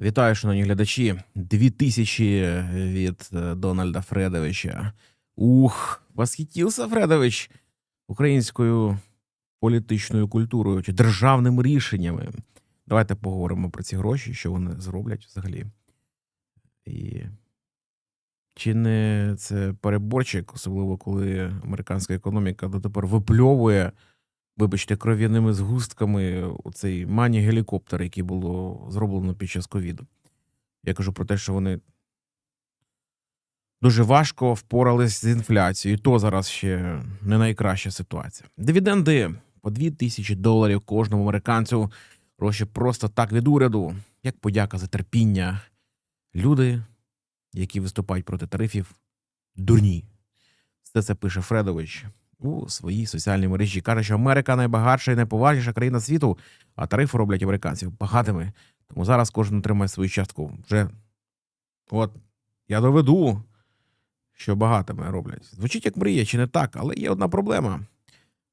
Вітаю, шановні глядачі. Дві тисячі від е, Дональда Фредовича. Ух, восхитився Фредович українською політичною культурою чи державними рішеннями. Давайте поговоримо про ці гроші, що вони зроблять взагалі. І чи не це переборчик, особливо коли американська економіка дотепер випльовує, вибачте, кров'яними згустками цей мані-гелікоптер, який було зроблено під час ковіду. Я кажу про те, що вони дуже важко впорались з інфляцією, то зараз ще не найкраща ситуація. Дивіденди по 2 тисячі доларів кожному американцю. Гроші просто так від уряду, як подяка за терпіння. Люди, які виступають проти тарифів, дурні. Все це пише Фредович у своїй соціальній мережі. Каже, що Америка найбагатша і найповажніша країна світу, а тарифи роблять американців багатими. Тому зараз кожен отримає свою частку. Вже от я доведу, що багатими роблять. Звучить як мрія, чи не так, але є одна проблема.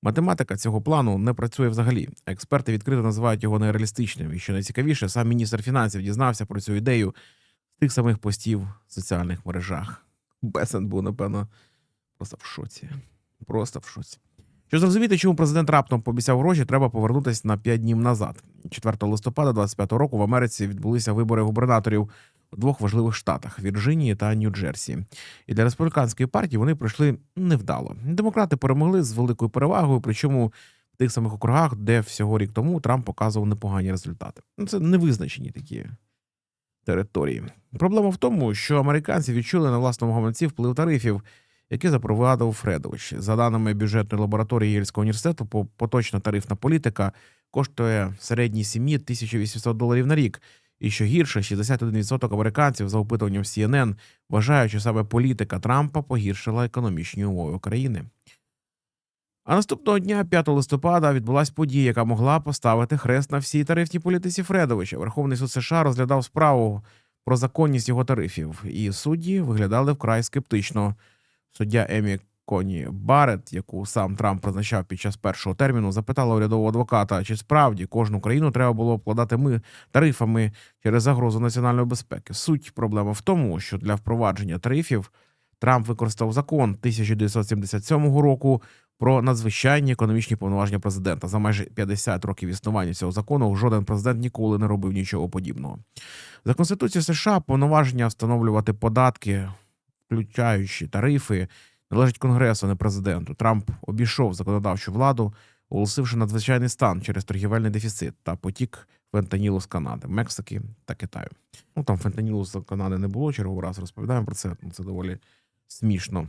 Математика цього плану не працює взагалі. Експерти відкрито називають його нереалістичним. І що найцікавіше, сам міністр фінансів дізнався про цю ідею з тих самих постів в соціальних мережах. Бесен був, напевно, просто в шоці. Просто в шоці. Щоб зрозуміти, чому президент раптом пообіцяв гроші, треба повернутися на 5 днів назад. 4 листопада 25 року в Америці відбулися вибори губернаторів у двох важливих штатах Вірджинії та Нью-Джерсі. І для республіканської партії вони пройшли невдало. Демократи перемогли з великою перевагою, причому в тих самих округах, де всього рік тому Трамп показував непогані результати. Ну, це невизначені такі території. Проблема в тому, що американці відчули на власному гаманці вплив тарифів, які запровадив Фредович. За даними бюджетної лабораторії Єльського університету, поточна тарифна політика коштує середній сім'ї 1800 доларів на рік. І що гірше, 61% американців за опитуванням CNN вважають, що саме політика Трампа погіршила економічні умови України. А наступного дня, 5 листопада, відбулась подія, яка могла поставити хрест на всій тарифній політиці Фредовича. Верховний суд США розглядав справу про законність його тарифів, і судді виглядали вкрай скептично. Суддя Емі Коні Барет, яку сам Трамп призначав під час першого терміну, запитала урядового адвоката, чи справді кожну країну треба було обкладати ми тарифами через загрозу національної безпеки. Суть проблеми в тому, що для впровадження тарифів Трамп використав закон 1977 року про надзвичайні економічні повноваження президента. За майже 50 років існування цього закону жоден президент ніколи не робив нічого подібного. За Конституцією США повноваження встановлювати податки, включаючи тарифи, належить Конгресу, а не президенту. Трамп обійшов законодавчу владу, оголосивши надзвичайний стан через торгівельний дефіцит та потік фентанілу з Канади, Мексики та Китаю. Ну там фентанілу з Канади не було черговий раз. Розповідаємо про це. Ну, Це доволі смішно.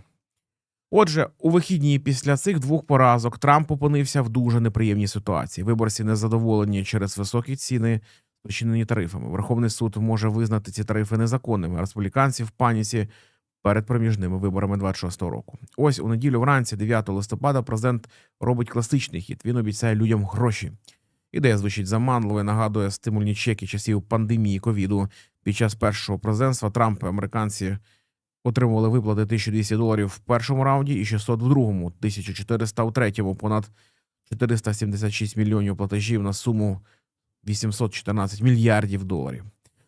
Отже, у вихідні після цих двох поразок Трамп опинився в дуже неприємній ситуації. Виборці незадоволені через високі ціни, спричинені тарифами. Верховний суд може визнати ці тарифи незаконними. Республіканці в паніці перед проміжними виборами 26-го року. Ось у неділю вранці, 9 листопада, президент робить класичний хід. Він обіцяє людям гроші. Ідея звучить заманливо, і нагадує стимульні чеки часів пандемії ковіду. Під час першого президентства Трампа американці отримували виплати 1200 доларів в першому раунді і 600 в другому, 1400 у третьому, понад 476 мільйонів платежів на суму 814 мільярдів доларів.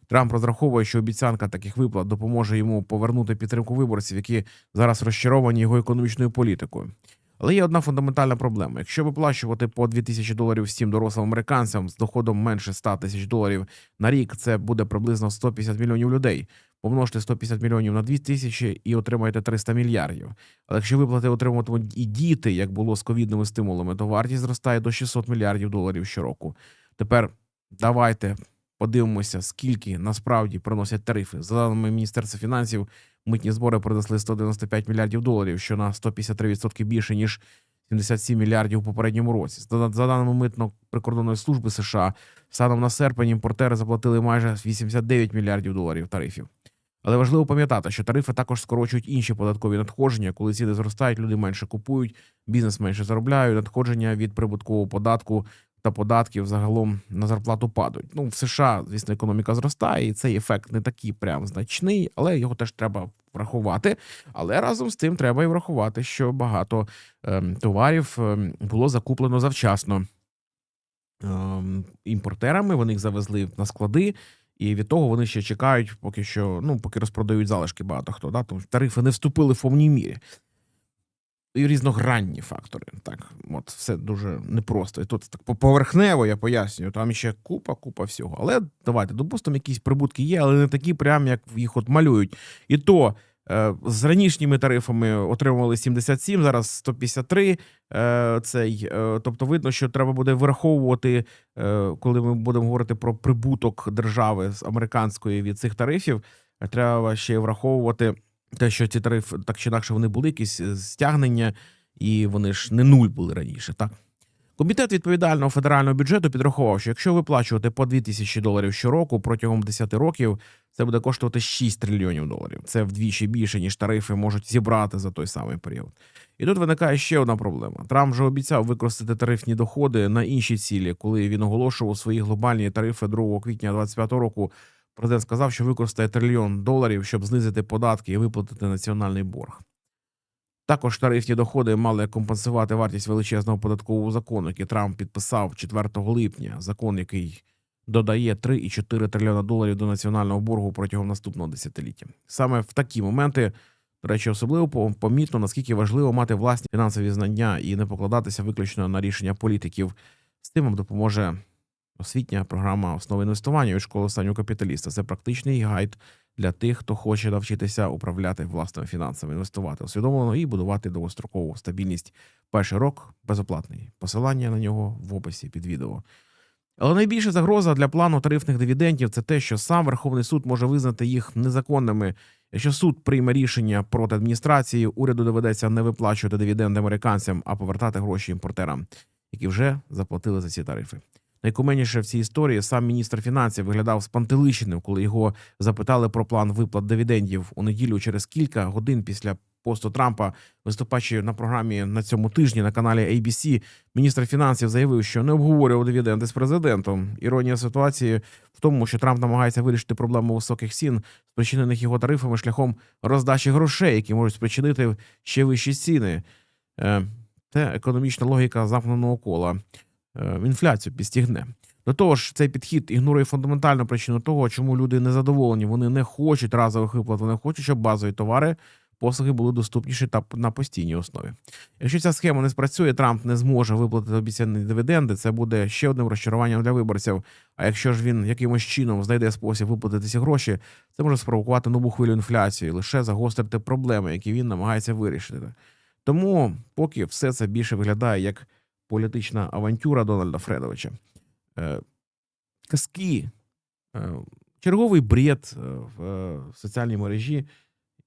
Трамп розраховує, що обіцянка таких виплат допоможе йому повернути підтримку виборців, які зараз розчаровані його економічною політикою. Але є одна фундаментальна проблема: якщо виплачувати по 2000 доларів всім дорослим американцям з доходом менше 100 тисяч доларів на рік, це буде приблизно 150 мільйонів людей. Помножте 150 мільйонів на 2000 і отримаєте 300 мільярдів. Але якщо виплати отримуватимуть і діти, як було з ковідними стимулами, то вартість зростає до 600 мільярдів доларів щороку. Тепер давайте подивимося, скільки насправді приносять тарифи. За даними Міністерства фінансів, митні збори принесли 195 мільярдів доларів, що на 153% більше ніж 77 мільярдів у попередньому році. За даними митно-прикордонної служби США, станом на серпень імпортери заплатили майже 89 мільярдів доларів тарифів. Але важливо пам'ятати, що тарифи також скорочують інші податкові надходження. Коли ціни зростають, люди менше купують, бізнес менше заробляє, надходження від прибуткового податку та податків загалом на зарплату падають. Ну в США, звісно, економіка зростає, і цей ефект не такий прям значний, але його теж треба врахувати. Але разом з тим треба і врахувати, що багато ем, товарів ем, було закуплено завчасно ем, імпортерами. Вони їх завезли на склади. І від того вони ще чекають, поки що, ну, поки розпродають залишки багато хто. Да? Тому тарифи не вступили в повній мірі. Різногранні фактори. Так, от все дуже непросто. І тут так поверхнево я пояснюю, там ще купа, купа всього. Але давайте, допустимо, якісь прибутки є, але не такі, прям як їх от малюють. І то е, з ранішніми тарифами отримували 77, зараз 153. Е, цей, е, тобто, видно, що треба буде враховувати, коли ми будемо говорити про прибуток держави з американської від цих тарифів. Треба ще враховувати те, що ці тарифи так чи інакше вони були якісь е, стягнення, і вони ж не нуль були раніше. Так комітет відповідального федерального бюджету підрахував, що якщо виплачувати по 2 тисячі доларів щороку протягом 10 років, це буде коштувати 6 трильйонів доларів. Це вдвічі більше ніж тарифи можуть зібрати за той самий період. І тут виникає ще одна проблема. Трамп вже обіцяв використати тарифні доходи на інші цілі, коли він оголошував свої глобальні тарифи 2 квітня 2025 року. Президент сказав, що використає трильйон доларів, щоб знизити податки і виплатити національний борг. Також тарифні доходи мали компенсувати вартість величезного податкового закону, який Трамп підписав 4 липня. Закон, який додає 3,4 трильйона доларів до національного боргу протягом наступного десятиліття. Саме в такі моменти, до речі, особливо помітно, наскільки важливо мати власні фінансові знання і не покладатися виключно на рішення політиків. З тим вам допоможе освітня програма основи інвестування від школи останнього капіталіста. Це практичний гайд для тих, хто хоче навчитися управляти власними фінансами, інвестувати усвідомлено і будувати довгострокову стабільність. Перший рок безоплатний. Посилання на нього в описі під відео. Але найбільша загроза для плану тарифних дивідендів це те, що сам Верховний суд може визнати їх незаконними. Якщо суд прийме рішення проти адміністрації, уряду доведеться не виплачувати дивіденди американцям, а повертати гроші імпортерам, які вже заплатили за ці тарифи. Найкуменніше в цій історії сам міністр фінансів виглядав спантеличеним, коли його запитали про план виплат дивідендів у неділю через кілька годин після посту Трампа, виступаючи на програмі на цьому тижні на каналі ABC, міністр фінансів заявив, що не обговорював дивіденди з президентом. Іронія ситуації в тому, що Трамп намагається вирішити проблему високих цін, спричинених його тарифами шляхом роздачі грошей, які можуть спричинити ще вищі ціни. Е, Це економічна логіка замкненого кола. Е, Інфляцію підстігне. До того ж, цей підхід ігнорує фундаментальну причину того, чому люди незадоволені. Вони не хочуть разових виплат, вони хочуть, щоб базові товари, послуги були доступніші та на постійній основі. Якщо ця схема не спрацює, Трамп не зможе виплатити обіцяні дивіденди. Це буде ще одним розчаруванням для виборців. А якщо ж він якимось чином знайде спосіб виплатити ці гроші, це може спровокувати нову хвилю інфляції, лише загострити проблеми, які він намагається вирішити. Тому поки все це більше виглядає як політична авантюра Дональда Фредовича. Е, казки, е, черговий бред е, в соціальній мережі,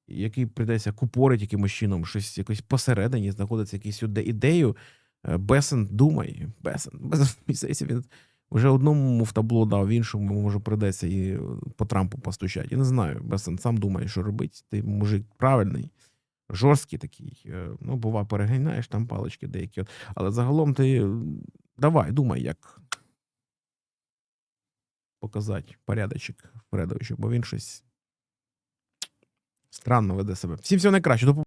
який прийдеться купорить якимось чином, щось якось посередині знаходиться якісь ідею. Бесен думай, Бесен, Бесен, він вже одному в табло дав, в іншому може прийдеться і по Трампу постучати. Я не знаю. Бесен сам думає, що робить. Ти мужик правильний, жорсткий такий. Е, Ну, бува, перегинаєш там палички деякі. От. Але загалом ти давай, думай, як показати порядочок Фредовичу, бо він щось странно веде себе. Всім всього найкраще.